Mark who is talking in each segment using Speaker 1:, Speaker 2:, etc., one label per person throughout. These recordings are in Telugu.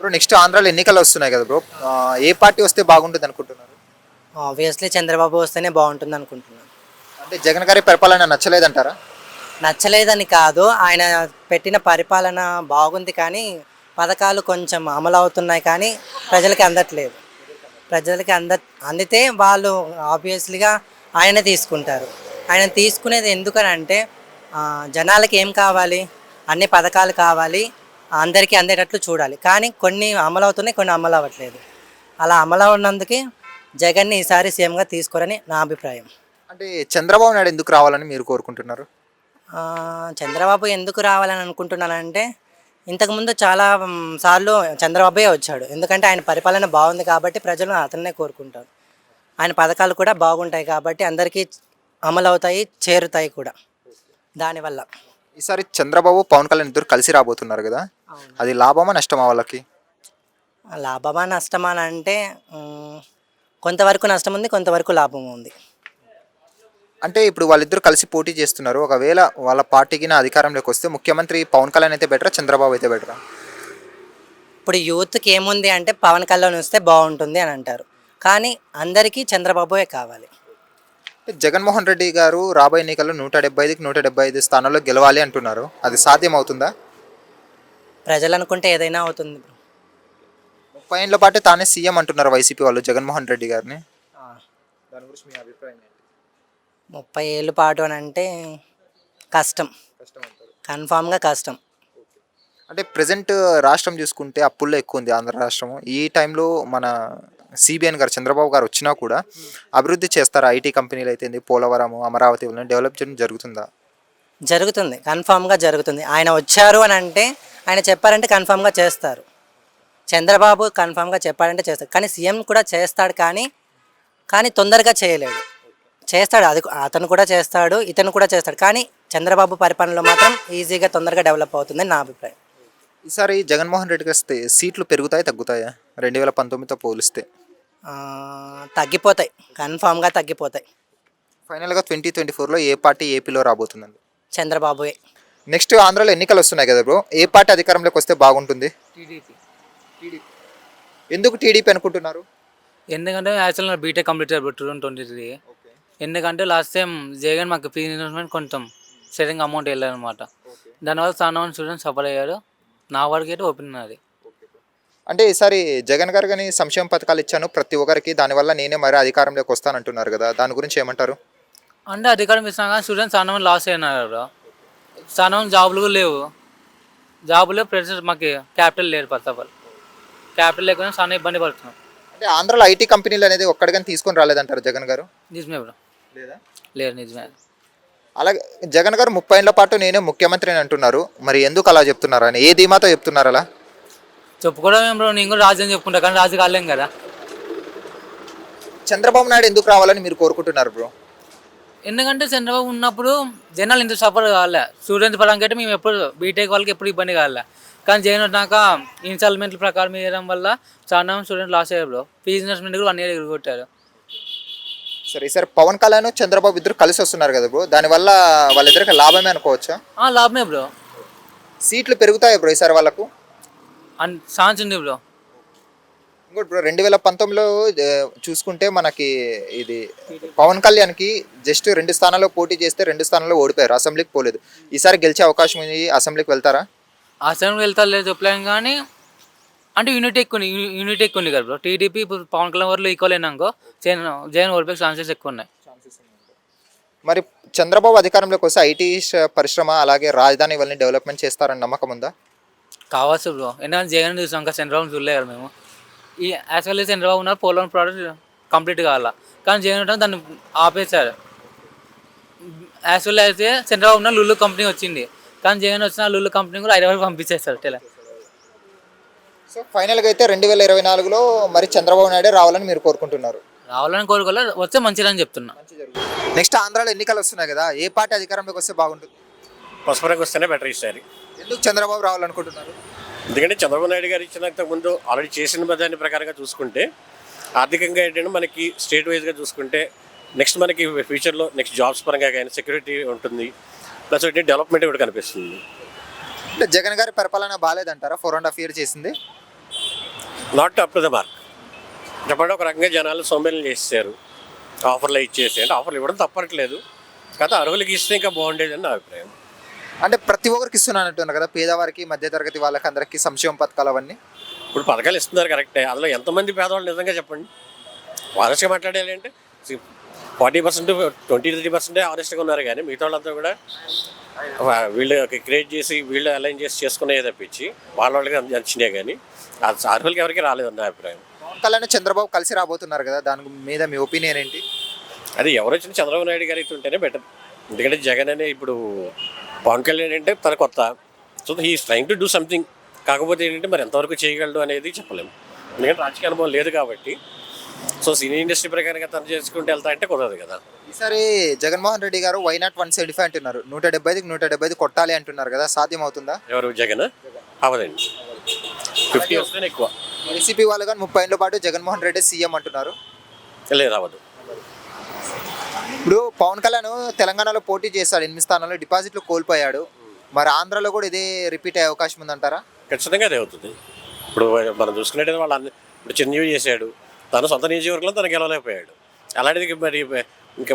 Speaker 1: బ్రో నెక్స్ట్ ఆంధ్రాలో ఎన్నికలు వస్తున్నాయి కదా బ్రో ఆ, ఏ పార్టీ వస్తే బాగుంటుంది అనుకుంటున్నారు?
Speaker 2: ఆబ్వియస్లీ చంద్రబాబు వస్తేనే బాగుంటుంది అనుకుంటున్నాను.
Speaker 1: అంటే జగన్ గారి పరిపాలన నచ్చలేదంటారా?
Speaker 2: నచ్చలేదని కాదు ఆయన పెట్టిన పరిపాలన బాగుంది కానీ పథకాలు కొంచెం అమలు అవుతున్నాయి కానీ ప్రజలకి అందట్లేదు. ప్రజలకి అంద అందితే వాళ్ళు ఆబ్వియస్లీగా ఆయనే తీసుకుంటారు. ఆయన తీసుకునేది ఎందుకనంటే ఆ, జనాలకి ఏం కావాలి? అన్ని పథకాలు కావాలి. అందరికీ అందేటట్లు చూడాలి. కానీ కొన్ని అమలు అవుతున్నాయి కొన్ని అమలు అవ్వట్లేదు అలా అమలు ఉన్నందుకే జగన్ని ఈసారి సీఎంగా తీసుకోరని నా అభిప్రాయం.
Speaker 1: అంటే చంద్రబాబు నాయుడు ఎందుకు రావాలని మీరు కోరుకుంటున్నారు?
Speaker 2: చంద్రబాబు ఎందుకు రావాలని అనుకుంటున్నానంటే ఇంతకుముందు చాలా సార్లు చంద్రబాబే వచ్చాడు. ఎందుకంటే ఆయన పరిపాలన బాగుంది కాబట్టి ప్రజలు అతన్నే కోరుకుంటారు. ఆయన పథకాలు కూడా బాగుంటాయి కాబట్టి అందరికీ అమలు అవుతాయి చేరుతాయి కూడా. దానివల్ల.
Speaker 1: ఈసారి చంద్రబాబు పవన్ కళ్యాణ్ ఇద్దరు కలిసి రాబోతున్నారు కదా. అది లాభమా నష్టమా వాళ్ళకి?
Speaker 2: లాభమా నష్టమా అని అంటే మ్, కొంతవరకు నష్టం ఉంది కొంతవరకు లాభం ఉంది.
Speaker 1: అంటే ఇప్పుడు వాళ్ళిద్దరు కలిసి పోటీ చేస్తున్నారు. ఒకవేళ వాళ్ళ పార్టీకి నా అధికారంలోకి వస్తే ముఖ్యమంత్రి పవన్ కళ్యాణ్ అయితే బెటరా చంద్రబాబు అయితే బెటరా?
Speaker 2: ఇప్పుడు యూత్కి ఏముంది అంటే పవన్ కళ్యాణ్ వస్తే బాగుంటుంది అని అంటారు. కానీ అందరికీ చంద్రబాబుయే కావాలి.
Speaker 1: జగన్మోహన్ రెడ్డి గారు రాబోయే ఎన్నికల్లో నూట డెబ్బై ఐదుకి నూట డెబ్బై ఐదు స్థానాల్లో గెలవాలి అంటున్నారు. అది సాధ్యం అవుతుందా
Speaker 2: ప్రజలు అనుకుంటే ఏదైనా అవుతుంది
Speaker 1: ముప్పై ఏళ్ళ పాటే తానే సీఎం అంటున్నారు వైసీపీ వాళ్ళు జగన్మోహన్ రెడ్డి గారిని. దాని గురించి మీ అభిప్రాయం ఏంటి?
Speaker 2: ముప్పై ఏళ్ళ పాటు అని అంటే కష్టం.
Speaker 1: కష్టం అంటారు.
Speaker 2: కన్ఫామ్గా కష్టం.
Speaker 1: అంటే ప్రజెంట్ రాష్ట్రం చూసుకుంటే అప్పుల్లో ఎక్కువ ఉంది ఆంధ్ర రాష్ట్రం ఈ టైంలో మన సిబిఎన్ గారు చంద్రబాబు గారు వచ్చినా కూడా అభివృద్ధి చేస్తారా? ఐటీ కంపెనీలు అయితే పోలవరం అమరావతి డెవలప్ చేయడం జరుగుతుందా?
Speaker 2: జరుగుతుంది. కన్ఫామ్గా జరుగుతుంది. ఆయన వచ్చారు అని అంటే ఆయన చెప్పారంటే కన్ఫామ్గా చేస్తారు. చంద్రబాబు కన్ఫామ్గా చెప్పాడంటే చేస్తారు. కానీ సీఎం కూడా చేస్తాడు కానీ కానీ తొందరగా చేయలేడు. చేస్తాడు. అది అతను కూడా చేస్తాడు ఇతను కూడా చేస్తాడు. కానీ చంద్రబాబు పరిపాలనలో మాత్రం ఈజీగా తొందరగా డెవలప్ అవుతుందని నా అభిప్రాయం.
Speaker 1: ఈసారి జగన్మోహన్ రెడ్డికి వస్తే సీట్లు పెరుగుతాయి తగ్గుతాయా? రెండు వేల పంతొమ్మిదితో పోలిస్తే.
Speaker 2: తగ్గిపోతాయి. కన్ఫామ్గా తగ్గిపోతాయి.
Speaker 1: ఫైనల్గా ట్వంటీ ట్వంటీ ఫోర్లో ఏ పార్టీ ఏపీలో రాబోతుందండి?
Speaker 2: చంద్రబాబుయే.
Speaker 1: నెక్స్ట్ ఆంధ్రాలో ఎన్నికలు వస్తున్నాయి కదా బ్రో ఏ పార్టీ అధికారంలోకి వస్తే బాగుంటుంది?
Speaker 3: టీడీపీ.
Speaker 1: ఎందుకు టీడీపీ అనుకుంటున్నారు?
Speaker 3: ఎందుకంటే యాక్చువల్ నా బీటెక్ కంప్లీట్ అయిపోయి టూ ట్వంటీ త్రీ. ఎందుకంటే లాస్ట్ టైం జగన్ మాకు ఫీ ఇన్వెస్ట్మెంట్ కొంచెం సెటింగ్ అమౌంట్ వెళ్ళారనమాట దానివల్ల చాలా మంది స్టూడెంట్స్ సఫర్ అయ్యారు నా వరకు అయితే ఓపెన్ అది
Speaker 1: అంటే ఈసారి జగన్ గారు కానీ సంక్షేమ పథకాలు ఇచ్చాను ప్రతి ఒక్కరికి దానివల్ల నేనే మరి అధికారంలోకి వస్తానంటున్నారు కదా దాని గురించి ఏమంటారు?
Speaker 3: అంటే అధికారం ఇచ్చినా కానీ స్టూడెంట్స్ చాలా మంది లాస్ అయినారు. చాలా మంది జాబులు లేవు. జాబులు ప్రెసెంట్ మాకు క్యాపిటల్ లేదు ఫస్ట్ ఆఫ్ ఆల్. క్యాపిటల్ లేకుండా చాలా ఇబ్బంది పడుతున్నాం.
Speaker 1: అంటే ఆంధ్రాలో ఐటీ కంపెనీలు అనేది ఒక్కడికని తీసుకొని రాలేదంటారు జగన్ గారు?
Speaker 3: నిజమే బ్రో.
Speaker 1: లేదా?
Speaker 3: లేదు నిజమే.
Speaker 1: అలాగే జగన్ గారు ముప్పై ఏళ్ళ పాటు నేనే ముఖ్యమంత్రి అని అంటున్నారు. మరి ఎందుకు అలా చెప్తున్నారు? అని ఏ ధీమాతో చెప్తున్నారు అలా
Speaker 3: చెప్పుకోవడం ఏం బ్రో నేను కూడా రాజు అని చెప్పుకుంటా కానీ రాజు కాలేం కదా.
Speaker 1: చంద్రబాబు నాయుడు ఎందుకు రావాలని మీరు కోరుకుంటున్నారు బ్రో?
Speaker 3: ఎందుకంటే చంద్రబాబు ఉన్నప్పుడు జనాలు ఇంత సఫర్ కాలే స్టూడెంట్స్ పరంగా అయితే మేము ఎప్పుడు బీటెక్ వాళ్ళకి ఎప్పుడు ఇబ్బంది కాలే కానీ జగన్ వచ్చినాక ఇన్స్టాల్మెంట్ల ప్రకారం వేయడం వల్ల చాలా స్టూడెంట్ లాస్ అయ్యారు బ్రో. ఫీజు ఇన్వెస్ట్మెంట్ కూడా వన్ ఇయర్ ఎగురగొట్టారు.
Speaker 1: సరే ఈసారి పవన్ కళ్యాణ్ చంద్రబాబు ఇద్దరు కలిసి వస్తున్నారు కదా బ్రో. దానివల్ల వాళ్ళిద్దరికి లాభమే అనుకోవచ్చా?
Speaker 3: ఆ, లాభమే బ్రో.
Speaker 1: సీట్లు పెరుగుతాయి బ్రో ఈసారి వాళ్ళకు?
Speaker 3: అన్ ఛాన్స్ ఉంది బ్రో
Speaker 1: ఇంకోటి బ్రో రెండు వేల పంతొమ్మిదిలో చూసుకుంటే మనకి ఇది పవన్ కళ్యాణ్కి జస్ట్ రెండు స్థానాల్లో పోటీ చేస్తే రెండు స్థానాల్లో ఓడిపోయారు. అసెంబ్లీకి పోలేదు. ఈసారి గెలిచే అవకాశం ఉంది. అసెంబ్లీకి వెళ్తారా?
Speaker 3: ఆ సైడ్ వెళ్తా లేదు చెప్పలేం కానీ అంటే యూనిటీ ఎక్కువ యూనిటీ ఎక్కువ ఉంది కదా బ్రో. టీడీపీ పవన్ కళ్యాణ్ వరకు ఈక్వల్ అయినాకో జగన్ జగన్ ఓడిపోయే ఛాన్సెస్ ఎక్కువ ఉన్నాయి.
Speaker 1: మరి చంద్రబాబు అధికారంలోకి వస్తే ఐటీ పరిశ్రమ అలాగే రాజధాని ఇవన్నీ డెవలప్మెంట్ చేస్తారని నమ్మకం ఉందా?
Speaker 3: కావచ్చు బ్రో. ఎందుకంటే జగన్ చూసాం ఇంకా చంద్రబాబు చూడలే కదా మేము. ఈ యాక్చువల్లీ చంద్రబాబు ఉన్నారు పోలవరం ప్రాజెక్ట్ కంప్లీట్ కావాల. కానీ జగన్ ఉండడం దాన్ని ఆపేశారు. యాక్చువల్లీ అయితే చంద్రబాబు ఉన్న లుల్లు కంపెనీ వచ్చింది. కానీ జగన్ వచ్చిన లుల్లు కంపెనీ కూడా హైదరాబాద్ పంపించేస్తారు టెల
Speaker 1: సో ఫైనల్గా అయితే రెండు వేల ఇరవై నాలుగులో మరి చంద్రబాబు నాయుడే రావాలని మీరు కోరుకుంటున్నారు?
Speaker 3: రావాలని కోరుకోలే వస్తే మంచిదని చెప్తున్నా.
Speaker 1: నెక్స్ట్ ఆంధ్రాలో ఎన్నికలు వస్తున్నాయి కదా ఏ పార్టీ అధికారంలోకి వస్తే బాగుంటుంది?
Speaker 4: పసుపురంగు వస్తేనే బెటర్ ఈసారి
Speaker 1: ఎందుకు చంద్రబాబు రావాలనుకుంటున్నారు?
Speaker 4: ఎందుకంటే చంద్రబాబు నాయుడు గారు ఇచ్చినంత ముందు ఆల్రెడీ చేసిన దాని ప్రకారంగా చూసుకుంటే ఆర్థికంగా ఏంటంటే మనకి స్టేట్ వైజ్గా చూసుకుంటే నెక్స్ట్ మనకి ఫ్యూచర్లో నెక్స్ట్ జాబ్స్ పరంగా కానీ సెక్యూరిటీ ఉంటుంది ప్లస్ ఒకటి డెవలప్మెంట్ కూడా కనిపిస్తుంది.
Speaker 1: అంటే జగన్ గారి పరిపాలన బాగాలేదంటారా? ఫోర్ అండ్ హాఫ్ ఇయర్ చేసింది?
Speaker 4: Not up to the mark చెప్పండి ఒక రకంగా జనాలు సోంబేలు చేసేసారు ఆఫర్లు ఇచ్చేసి అంటే ఆఫర్లు ఇవ్వడం తప్పట్లేదు. కాకపోతే అర్హులకి ఇస్తే ఇంకా బాగుండేది అని నా అభిప్రాయం.
Speaker 1: అంటే ప్రతి ఒక్కరికి ఇస్తున్నాను అంటున్నారు కదా పేదవారికి మధ్యతరగతి వాళ్ళకి అందరికీ సంక్షేమ పథకాలు అవన్నీ?
Speaker 4: ఇప్పుడు పథకాలు ఇస్తున్నారు కరెక్టే. అందులో ఎంతమంది పేదవాళ్ళు నిజంగా చెప్పండి? ఆనెస్ట్గా మాట్లాడాలి అంటే ఫార్టీ పర్సెంట్ ట్వంటీ త్రీ పర్సెంటే ఆనెస్ట్గా ఉన్నారు కానీ మిగతా వాళ్ళంతా కూడా వీళ్ళు క్రియేట్ చేసి వీళ్ళు అలైన్ చేసి చేసుకునే తప్పించి వాళ్ళ వాళ్ళకి నచ్చినాయి కానీ ఆ అర్హులకి ఎవరికి రాలేదని నా అభిప్రాయం.
Speaker 1: కళ్యాణ్ చంద్రబాబు కలిసి రాబోతున్నారు కదా దాని మీద మీ ఒపీనియన్ ఏంటి?
Speaker 4: అది ఎవరు వచ్చిన చంద్రబాబు నాయుడు గారికి ఉంటేనే బెటర్. ఎందుకంటే జగన్ అనే ఇప్పుడు పవన్ కళ్యాణ్ అంటే తన కొత్త. So he's trying to do something కాకపోతే ఏంటంటే మరి ఎంతవరకు చేయగలడు అనేది చెప్పలేము. ఎందుకంటే రాజకీయ అనుభవం లేదు కాబట్టి. సో సినీ ఇండస్ట్రీ ప్రకారంగా తను చేసుకుంటూ వెళ్తా అంటే కుదరదు కదా.
Speaker 1: ఈసారి జగన్మోహన్ రెడ్డి గారు why not one seventy five అంటున్నారు. నూట డెబ్బై ఐదుకి నూట డెబ్బై ఐదు కొట్టాలి అంటున్నారు కదా. సాధ్యం అవుతుందా
Speaker 4: ఎవరు? జగన్? అవదండి ఫిఫ్టీ వస్తేనే ఎక్కువ.
Speaker 1: వైసీపీ వాళ్ళు కానీ ముప్పై ఏళ్ళ పాటు జగన్మోహన్ రెడ్డి సీఎం అంటున్నారు.
Speaker 4: లేదు అవ్వదు.
Speaker 1: ఇప్పుడు పవన్ కళ్యాణ్ తెలంగాణలో పోటీ చేశాడు ఎనిమిది స్థానాల్లో డిపాజిట్లు కోల్పోయాడు. మరి ఆంధ్రాలో కూడా ఇదే రిపీట్ అయ్యే అవకాశం ఉందంటారా?
Speaker 4: ఖచ్చితంగా అదే అవుతుంది. ఇప్పుడు మనం చూసుకున్నట్టయితే వాళ్ళు అన్ని ఇప్పుడు చిరంజీవి చేశాడు తను సొంత నియోజకవర్గంలో తను గెలవలేకపోయాడు. అలాంటిది మరి ఇంకా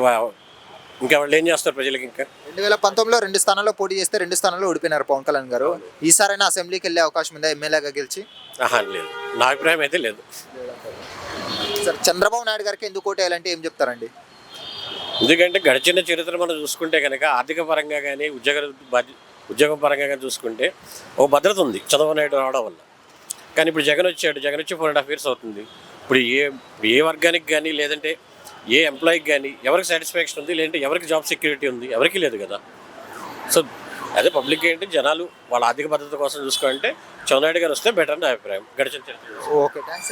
Speaker 4: ఇంకా వాళ్ళు ఏం చేస్తారు ప్రజలకి ఇంకా?
Speaker 1: రెండు వేల పంతొమ్మిదిలో రెండు స్థానాల్లో పోటీ చేస్తే రెండు స్థానాల్లో ఓడిపోయినారు పవన్ కళ్యాణ్ గారు. ఈసారైనా అసెంబ్లీకి వెళ్ళే అవకాశం ఉందా ఎమ్మెల్యేగా గెలిచి?
Speaker 4: లేదు. నా అభిప్రాయం అయితే లేదు.
Speaker 1: సార్ చంద్రబాబు నాయుడు గారికి ఎందుకు ఓటు వేయాలంటే ఏం చెప్తారండి?
Speaker 4: ఎందుకంటే గడిచిన చరిత్ర మనం చూసుకుంటే కనుక ఆర్థిక పరంగా కానీ ఉద్యోగ బాధ్య ఉద్యోగం పరంగా కానీ చూసుకుంటే ఒక భద్రత ఉంది చదవనాయుడు రావడం వల్ల. కానీ ఇప్పుడు జగన్ వచ్చాడు జగన్ వచ్చి ఫోర్ అండ్ హాఫ్ ఇయర్స్ అవుతుంది. ఇప్పుడు ఏ ఏ వర్గానికి కానీ లేదంటే ఏ ఎంప్లాయీకి కానీ ఎవరికి సాటిస్ఫాక్షన్ ఉంది లేదంటే ఎవరికి జాబ్ సెక్యూరిటీ ఉంది ఎవరికి లేదు కదా. సో అదే పబ్లిక్ ఏంటి జనాలు వాళ్ళ ఆర్థిక భద్రత కోసం చూసుకోవాలంటే చంద్రనాయుడు గారు వస్తే బెటర్ నా అభిప్రాయం. గడిచిన చరిత్ర
Speaker 1: ఓకే థ్యాంక్స్